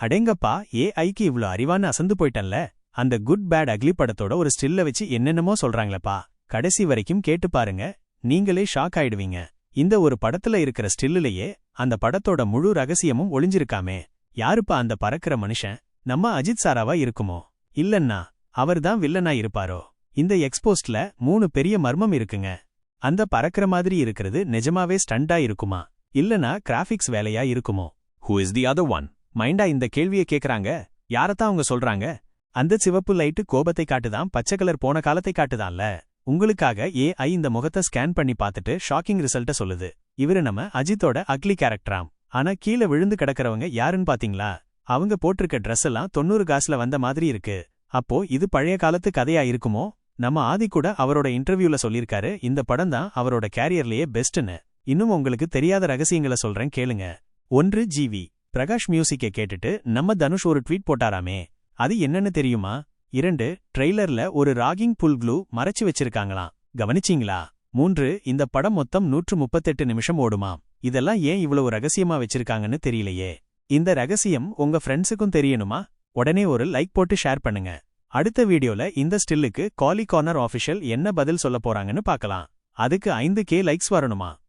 அடேங்கப்பா ஏஐக்கு இவ்ளோ அறிவான்னு அசந்து போயிட்டன்ல. அந்த குட் பேட் அக்லி படத்தோட ஒரு ஸ்டில்ல வச்சு என்னென்னமோ சொல்றாங்களப்பா. கடைசி வரைக்கும் கேட்டு பாருங்க. நீங்களே ஷாக் ஆயிடுவீங்க. இந்த ஒரு படத்துல இருக்கிற ஸ்டில்லுலயே அந்த படத்தோட முழு ரகசியமும் ஒளிஞ்சிருக்காமே. யாருப்பா அந்த பறக்கிற மனுஷன்? நம்ம அஜித் சாராவா இருக்குமோ? இல்லன்னா அவர்தான் வில்லனா இருப்பாரோ? இந்த எக்ஸ்போஸ்ட்ல மூணு பெரிய மர்மம் இருக்குங்க. அந்த பறக்கிற மாதிரி இருக்கிறது நிஜமாவே ஸ்டண்டா இருக்குமா? இல்லனா கிராஃபிக்ஸ் வேலையா இருக்குமோ? Who is the other one மைண்டா இந்த கேள்வியை கேக்குறாங்க? யாரத்தான் அவங்க சொல்றாங்க? அந்த சிவப்பு லைட்டு கோபத்தை காட்டுதான் பச்சை கலர் போன காலத்தை காட்டுதான்ல. உங்களுக்காக ஏஐ இந்த முகத்தை ஸ்கேன் பண்ணி பார்த்துட்டு ஷாக்கிங் ரிசல்ட்ட சொல்லுது. இவரு நம்ம அஜித்தோட அக்லி கேரக்டராம் ஆனா கீழே விழுந்து கிடக்கிறவங்க யாருன்னு பாத்தீங்களா? அவங்க போட்டிருக்க ட்ரெஸ் எல்லாம் தொண்ணூறு காசுல வந்த மாதிரி இருக்கு. அப்போ இது பழைய காலத்து கதையா இருக்குமோ? நம்ம ஆதி கூட அவரோட இன்டர்வியூல சொல்லிருக்காரு இந்த படம் தான் அவரோட கேரியர்லயே பெஸ்ட்னு இன்னும் உங்களுக்கு தெரியாத ரகசியங்களை சொல்றேன் கேளுங்க. ஒன்று ஜிவி. பிரகாஷ் மியூசிக்கை கேட்டுட்டு நம்ம தனுஷ் ஒரு ட்வீட் போட்டாராமே. அது என்னன்னு தெரியுமா? இரண்டு ட்ரெய்லர்ல ஒரு ராகிங் புல் க்ளூ மறைச்சு வச்சிருக்காங்களாம். கவனிச்சீங்களா? மூன்று இந்த படம் மொத்தம் நூற்று முப்பத்தெட்டு நிமிஷம் ஓடுமாம். இதெல்லாம் ஏன் இவ்வளவு ரகசியமா வச்சிருக்காங்கன்னு தெரியலையே. இந்த ரகசியம் உங்க ஃப்ரெண்ட்ஸுக்கும் தெரியணுமா? உடனே ஒரு லைக் போட்டு ஷேர் பண்ணுங்க. அடுத்த வீடியோல இந்த ஸ்டில்லுக்கு காலி கார்னர் ஆஃபிஷியல் என்ன பதில் சொல்ல போறாங்கன்னு பார்க்கலாம். அதுக்கு ஐந்து கே லைக்ஸ் வரணுமா?